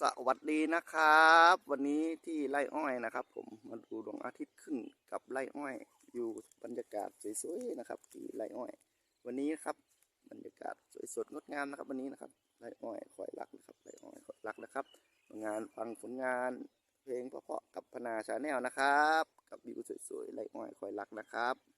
สวัสดีนะครับ วันนี้ที่ไร่อ้อยนะครับ ผมมาดูดวงอาทิตย์ขึ้นกับไร่อ้อย อยู่บรรยากาศสวยๆนะครับ ที่ไร่อ้อย วันนี้นะครับบรรยากาศสวยสดงดงามนะครับ วันนี้นะครับไร่อ้อยคอยรักนะครับไร่อ้อยคอยรักนะครับงานฟังผลงาน เพลงเพราะๆกับพนาชาแนลนะครับ กับวิวสวยๆไร่อ้อยคอยรักนะครับ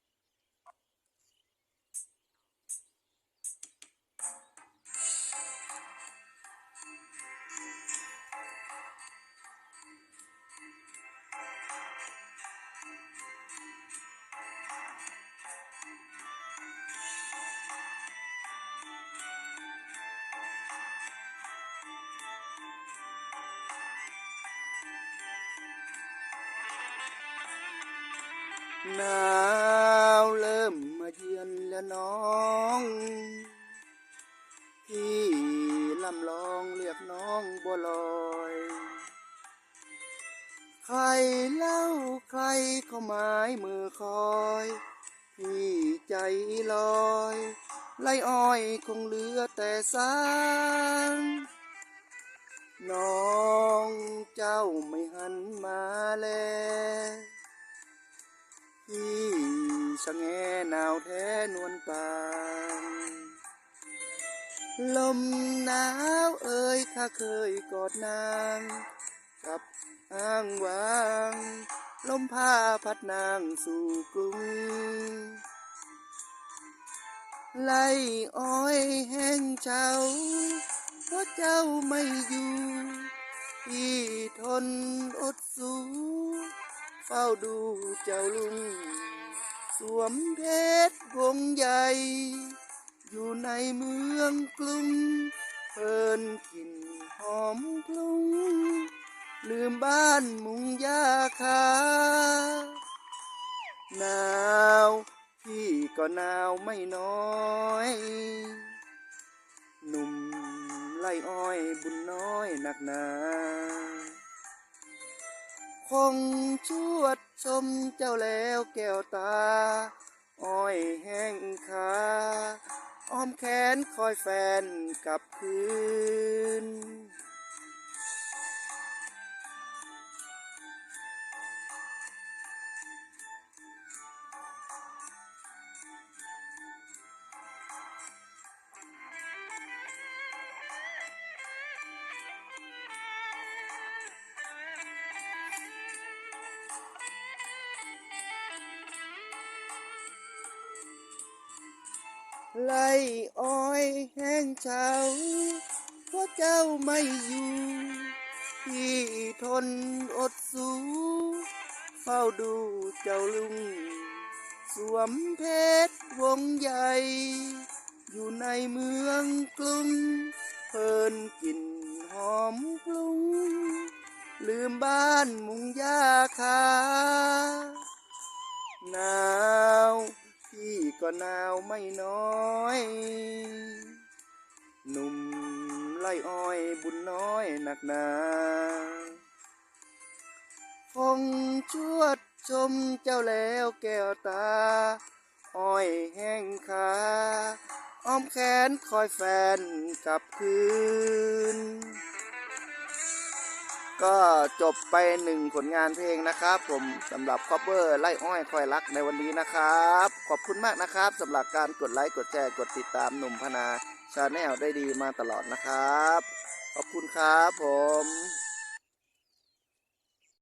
หนาวเริ่มมาเยือนแล้วน้องพี่ลำลองเรียกน้องบัวลอย ใครเล่าใครเข้าหมายมือคอยพี่ใจลอยไล่อ้อยคงเหลือแต่สางน้องเจ้าไม่หันมา ชะแงหนาวแท้นวลปาง ลมหนาวเอ่ยข้าเคยกอดนางกับอ้างวาง ลมพาพัดนางสู่กรุง ไล่อ้อยแห้งเฉาเพราะเจ้าไม่อยู่พี่ทนอดสูเฝ้าดูเจ้าลุง สวมเพชรวงใหญ่ อยู่ในเมืองกรุงเพลินกลิ่นหอมกลุง ลืมบ้านมุงยาคาหนาวพี่ก็หนาวไม่น้อยหนุ่มไล่อ้อยบุญน้อยหนักหนา คงชวดชมเจ้าแล้วแก้วตา อ้อยแห้งขาอ้อมแขนคอยแฟนกลับคืน ไล่อ้อยแห้งเฉาเพราะเจ้าไม่อยู่พี่ทนอดสูเฝ้าดูเจ้าลุง สวมเพชรวงใหญ่ อยู่ในเมืองกรุงเพลินกลิ่นหอมกลุง ลืมบ้านมุงยาคาหนาว ก็หนาวไม่น้อย หนุ่มไล่อ้อยบุญน้อยหนักหนาคงชวดชมเจ้าแล้วแก้วตา อ้อยแห้งขาอ้อมแขนคอยแฟนกลับคืน ก็จบไปหนึ่งผลงานเพลงนะครับผมสำหรับคอปเปอร์ไล่อ้อยคอยรักในวันนี้นะครับ ขอบคุณมากนะครับสำหรับการกดไลค์กดแชร์กดติดตามหนุ่มพนาชาแนลได้ดีมาตลอดนะครับ ขอบคุณครับผม